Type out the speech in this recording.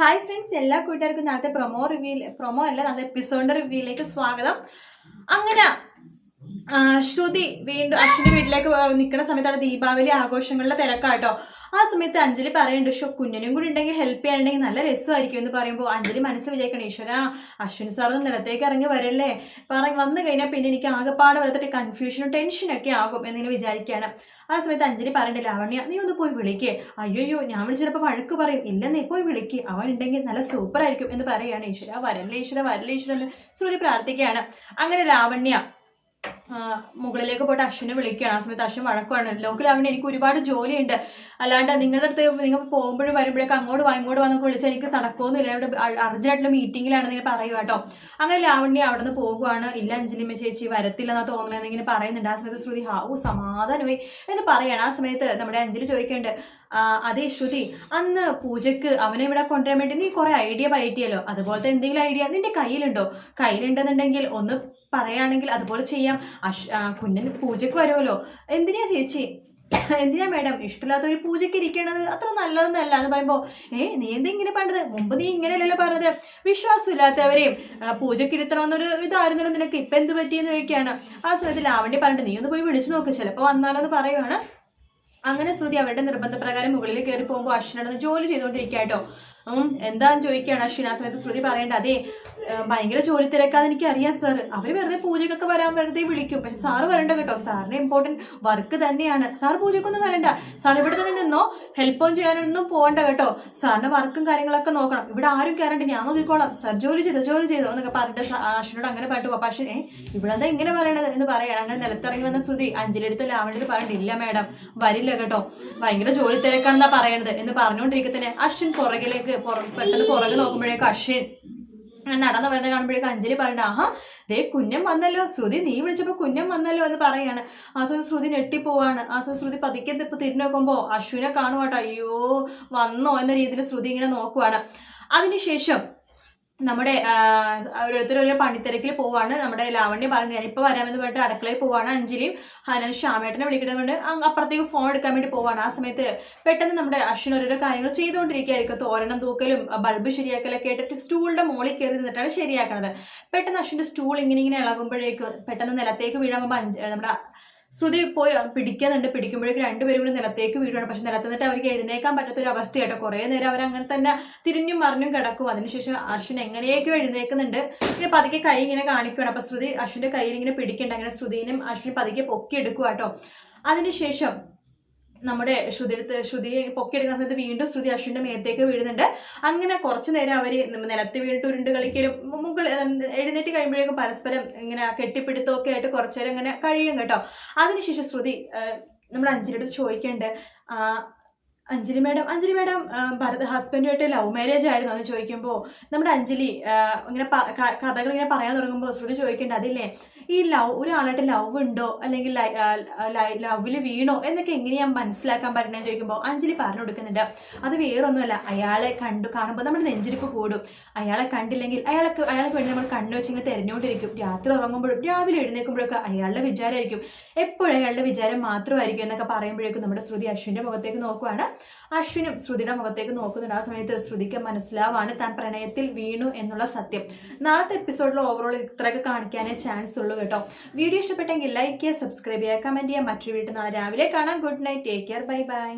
Hi friends എല്ലാ കൂട്ടുകാർക്കും നാളത്തെ പ്രൊമോ റിവ്യൂ പ്രൊമോ അല്ല നാളത്തെ എപ്പിസോഡിന്റെ റിവ്യൂയിലേക്ക് സ്വാഗതം. അങ്ങനെ ശ്രുതി വീണ്ടും അശ്വിന്റെ വീട്ടിലേക്ക് നിൽക്കുന്ന സമയത്താണ് ദീപാവലി ആഘോഷങ്ങളുടെ തിരക്കാട്ടോ. ആ സമയത്ത് അഞ്ജലി പറയുന്നുണ്ട് ഷോ കുഞ്ഞിനും കൂടി ഉണ്ടെങ്കിൽ ഹെൽപ്പ് ചെയ്യാനുണ്ടെങ്കിൽ നല്ല രസമായിരിക്കും. എന്ന് പറയുമ്പോൾ അഞ്ജലി മനസ്സ് വിചാരിക്കണം ഈശ്വര അശ്വിൻ സാറൊന്നും നിലത്തേക്ക് ഇറങ്ങി വരല്ലേ? പറഞ്ഞ് വന്നു കഴിഞ്ഞാൽ പിന്നെ എനിക്ക് ആകെപ്പാട് വരത്തിട്ട് കൺഫ്യൂഷനും ടെൻഷനും ഒക്കെ ആകും എന്നിങ്ങനെ വിചാരിക്കുകയാണ് ആ സമയത്ത് അഞ്ജലി പറയണ്ടേ ലാവണ്യ നീ ഒന്ന് പോയി വിളിക്കേ. അയ്യോയ്യോ ഞാൻ വിളിച്ചപ്പോൾ വഴക്ക് പറയും. ഇല്ലെന്നേ പോയി വിളിക്ക്. അവൻ ഉണ്ടെങ്കിൽ നല്ല സൂപ്പർ ആയിരിക്കും എന്ന് പറയുകയാണ് ഈശ്വര. വരല്ലേ ഈശ്വര വരല്ലേ ശ്രുതി പ്രാർത്ഥിക്കുകയാണ്. അങ്ങനെ ലാവണ്യ മുകളിലേക്ക് പോയിട്ട് അശ്വിനെ വിളിക്കുകയാണ്. ആ സമയത്ത് അശ്വിൻ വഴക്കുവാണ്. ലോക്കൽ അവന് എനിക്ക് ഒരുപാട് ജോലിയുണ്ട്. അല്ലാണ്ട് നിങ്ങളുടെ അടുത്ത് നിങ്ങൾ പോകുമ്പോഴും വരുമ്പോഴേക്കും അങ്ങോട്ട് വാ ഇങ്ങോട്ട് വന്നൊക്കെ വിളിച്ചാൽ എനിക്ക് നടക്കുമെന്നില്ല അവിടെ അർജന്റായിട്ടുള്ള മീറ്റിംഗിലാണ് നിങ്ങൾ പറയുക കേട്ടോ. അങ്ങനെ ലാവണ്യ അവിടെ നിന്ന് പോകുവാണ്. ഇല്ല അഞ്ജലിമ്മ ചേച്ചി വരത്തില്ലെന്നാ തോന്നുന്നത് ഇങ്ങനെ പറയുന്നുണ്ട്. ആ സമയത്ത് ശ്രുതി ഹാവു സമാധാനമായി. എന്ന് പറയാണ്. ആ സമയത്ത് നമ്മുടെ അഞ്ജലി ചോദിക്കേണ്ടത് അതേ ശ്രുതി അന്ന് പൂജക്ക് അവനെ ഇവിടെ കൊണ്ടുവരാൻ വേണ്ടി നീ കുറെ ഐഡിയ പയറ്റിയല്ലോ. അതുപോലത്തെ എന്തെങ്കിലും ഐഡിയ നിന്റെ കയ്യിലുണ്ടോ? കയ്യിലുണ്ടെന്നുണ്ടെങ്കിൽ ഒന്ന് പറയുകയാണെങ്കിൽ അതുപോലെ ചെയ്യാം. അശ് കുഞ്ഞൻ പൂജയ്ക്ക് വരുമല്ലോ. എന്തിനാ ചേച്ചി? എന്തിനാ മേഡം? ഇഷ്ടമില്ലാത്ത ഒരു പൂജയ്ക്ക് ഇരിക്കണത് അത്ര നല്ലതൊന്നല്ല എന്ന് പറയുമ്പോൾ ഏ നീ എന്താ ഇങ്ങനെ പറഞ്ഞത് മുമ്പ് നീ ഇങ്ങനെയല്ലല്ലോ പറഞ്ഞത്. വിശ്വാസമില്ലാത്തവരെയും പൂജയ്ക്ക് ഇരുത്തണമെന്നൊരു ഇതായിരുന്നല്ലോ നിനക്ക്. ഇപ്പൊ എന്ത് പറ്റിയെന്ന് ചോദിക്കുകയാണ്. ആ സമയത്ത് ലാവണ്ടി പറഞ്ഞിട്ട് നീ ഒന്ന് പോയി വിളിച്ചു നോക്ക്. ചിലപ്പോൾ വന്നാലോ എന്ന് പറയുവാണ്. അങ്ങനെ ശ്രുതി അവരുടെ നിർബന്ധപ്രകാരം മുകളിൽ കയറി പോകുമ്പോൾ അശ്വനടന്ന് ജോലി ചെയ്തുകൊണ്ടിരിക്കുക കേട്ടോ ഉം എന്താന്ന് ചോദിക്കുകയാണ് അശ്വിൻ ആ സമയത്ത് ശ്രുതി പറയേണ്ട അതെ ഭയങ്കര ജോലി തിരക്കാന്ന് എനിക്ക് അറിയാം സാർ അവർ വെറുതെ പൂജക്കൊക്കെ വരാൻ വെറുതെ വിളിക്കും. പക്ഷെ സാറ് വരണ്ട കേട്ടോ. സാറിന് ഇമ്പോർട്ടന്റ് വർക്ക് തന്നെയാണ്. സാർ പൂജക്കൊന്നും വരണ്ട. സാർ ഇവിടെ തന്നെ നിന്നോ? ഹെൽപ്പൊന്നും ചെയ്യാനൊന്നും പോകണ്ട കേട്ടോ. സാറിന്റെ വർക്കും കാര്യങ്ങളൊക്കെ നോക്കണം. ഇവിടെ ആരും കയറണ്ട ഞാൻ നോക്കിക്കോളാം. സാർ ജോലി ചെയ്തോ? ജോലി ചെയ്തോ? എന്നൊക്കെ പറഞ്ഞിട്ട് അശ്വിനോട് അങ്ങനെ പറഞ്ഞിട്ട് പോ പക്ഷേ ഇവിടെ എന്താ ഇങ്ങനെ പറയണത് എന്ന് പറയണം. അങ്ങനെ നിലത്തിറങ്ങി വന്ന ശ്രുതി അഞ്ചിലെടുത്ത് ലാവണ്ടത് പറഞ്ഞിട്ടില്ല മാഡം വരില്ല കേട്ടോ. ഭയങ്കര ജോലി തിരക്കാണെന്നാ പറയണത് എന്ന് പറഞ്ഞുകൊണ്ടിരിക്കുന്നത് അശ്വിൻ പുറകിലേക്ക് പുറ- പെട്ടെന്ന് പുറകെ നോക്കുമ്പോഴേക്കും അശ്വിൻ നടന്നു വരുന്ന കാണുമ്പോഴേക്കും അഞ്ജലി പറയണ്ട ആഹാ ദേ കുഞ്ഞം വന്നല്ലോ ശ്രുതി നീ വിളിച്ചപ്പോൾ കുഞ്ഞം വന്നല്ലോ എന്ന് പറയാണ് ആ സമയത്ത് ശ്രുതി ഞെട്ടിപ്പോവാണ്. ആ സമയത്ത് ശ്രുതി പതിക്കെ ഇപ്പൊ തിരിഞ്ഞു അശ്വിനെ കാണുവാട്ടോ അയ്യോ വന്നോ എന്ന രീതിയിൽ ശ്രുതി ഇങ്ങനെ നോക്കുവാണ്. അതിനുശേഷം നമ്മുടെ ആ, ഓരോരുത്തർ ഓരോ പണിത്തിരക്കിൽ പോവാണ് നമ്മുടെ ലാവണ്യ പറഞ്ഞു ഞാൻ ഇപ്പൊ വരാമെന്ന് പറഞ്ഞിട്ട് അടുക്കളയിൽ പോവാണ്. അഞ്ജലിയും ഹനൻ ശ്യാമേട്ടനെ വിളിക്കണമെന്ന് അപ്പുറത്തേക്ക് ഫോൺ എടുക്കാൻ വേണ്ടി പോവാണ്. ആ സമയത്ത് പെട്ടെന്ന് നമ്മുടെ അശ്വിൻ ഓരോരോ കാര്യങ്ങൾ ചെയ്തുകൊണ്ടിരിക്കുകയായിരിക്കും. തോരണം തൂക്കലും ബൾബ് ശരിയാക്കലൊക്കെ ആയിട്ട് സ്റ്റൂളിന്റെ മുകളിൽ കയറി നിന്നിട്ടാണ് ശരിയാക്കുന്നത് പെട്ടെന്ന് അശ്വിന്റെ സ്റ്റൂൾ ഇങ്ങനെ ഇങ്ങനെ ഇളകുമ്പോഴേക്കും പെട്ടെന്ന് നിലത്തേക്ക് വീഴാൻ നമ്മുടെ ശ്രുതി പോയി പിടിക്കുന്നുണ്ട് പിടിക്കുമ്പോഴേക്കും രണ്ടുപേരും കൂടി നിലത്തേക്ക് വീഴുവാണ്. പക്ഷെ നിലത്ത് നിന്നിട്ട് അവർക്ക് എഴുന്നേക്കാൻ പറ്റാത്ത ഒരു അവസ്ഥയാട്ടോ. കുറേ നേരം അവർ അങ്ങനെ തന്നെ തിരിഞ്ഞും മറിഞ്ഞും കിടക്കും. അതിനുശേഷം അശ്വിൻ എങ്ങനെയൊക്കെയോ എഴുന്നേക്കുന്നുണ്ട്. പിന്നെ പതുക്കെ കൈ ഇങ്ങനെ കാണിക്കുകയാണ് അപ്പൊ ശ്രുതി അശ്വിന്റെ കയ്യിൽ ഇങ്ങനെ പിടിക്കണ്ട. അങ്ങനെ ശ്രുതിനും അശ്വിനും പതുക്കെ പൊക്കി എടുക്കുക കേട്ടോ അതിനുശേഷം നമ്മുടെ ശ്രുതിയെടുത്ത് ശ്രുതിയെ പൊക്കിയെടുക്കുന്ന സമയത്ത് വീണ്ടും ശ്രുതി അശ്വിന്റെ മേത്തേക്ക് വീഴുന്നുണ്ട്. അങ്ങനെ കുറച്ചു നേരം അവർ നിലത്ത് വീണിട്ട് ഉരുണ്ട് കളിക്കലും മുകളിൽ എഴുന്നേറ്റ് കഴിയുമ്പോഴേക്കും പരസ്പരം ഇങ്ങനെ കെട്ടിപ്പിടുത്തമൊക്കെ ആയിട്ട് കുറച്ചു നേരം ഇങ്ങനെ കഴിയും കേട്ടോ. അതിനുശേഷം ശ്രുതി നമ്മുടെ അഞ്ചിനടുത്ത് ചോദിക്കേണ്ടത് അഞ്ജലി മാഡം അഞ്ജലി മാഡം ഭരത് ഹസ്ബൻഡുമായിട്ട് ലവ് മാരേജ് ആയിരുന്നു എന്ന് ചോദിക്കുമ്പോൾ നമ്മുടെ അഞ്ജലി ഇങ്ങനെ കഥകൾ ഇങ്ങനെ പറയാൻ തുടങ്ങുമ്പോൾ ശ്രുതി ചോദിക്കേണ്ട അതില്ലേ? ഈ ലവ് ഒരാളായിട്ട് ലവ് ഉണ്ടോ? അല്ലെങ്കിൽ ലവിൽ വീണോ? എന്നൊക്കെ എങ്ങനെയാ മനസ്സിലാക്കാൻ പറ്റണമെന്ന് ചോദിക്കുമ്പോൾ അഞ്ജലി പറഞ്ഞു കൊടുക്കുന്നുണ്ട്. അത് വേറൊന്നുമല്ല. അയാളെ കണ്ടു കാണുമ്പോൾ നമ്മുടെ നെഞ്ചിരിപ്പ് കൂടും. അയാളെ കണ്ടില്ലെങ്കിൽ അയാൾക്ക് അയാൾക്ക് വേണ്ടി നമ്മൾ കണ്ണു വെച്ചിങ്ങനെ തെരഞ്ഞുകൊണ്ടിരിക്കും. രാത്രി ഉറങ്ങുമ്പോഴും രാവിലെ എഴുന്നേൽക്കുമ്പോഴൊക്കെ അയാളുടെ വിചാരമായിരിക്കും. എപ്പോഴും അയാളുടെ വിചാരം മാത്രമായിരിക്കും എന്നൊക്കെ പറയുമ്പോഴേക്കും നമ്മുടെ ശ്രുതി അശ്വിന്റെ മുഖത്തേക്ക് നോക്കുവാണ്. അശ്വിനും ശ്രുതിയുടെ മുഖത്തേക്ക് നോക്കുന്നുണ്ട്. ആ സമയത്ത് ശ്രുതിക്ക് മനസ്സിലാവാണ് താൻ പ്രണയത്തിൽ വീണു എന്നുള്ള സത്യം. നാളത്തെ എപ്പിസോഡിൽ ഓവറോൾ ഇത്രയൊക്കെ കാണിക്കാനേ ചാൻസ് ഉള്ളൂ കേട്ടോ. വീഡിയോ ഇഷ്ടപ്പെട്ടെങ്കിൽ ലൈക്ക് ചെയ്യുക സബ്സ്ക്രൈബ് ചെയ്യുക കമന്റ് ചെയ്യുക. മറ്റൊരു വീട്ടിൽ നാളെ രാവിലെ കാണാം. Good night take care bye bye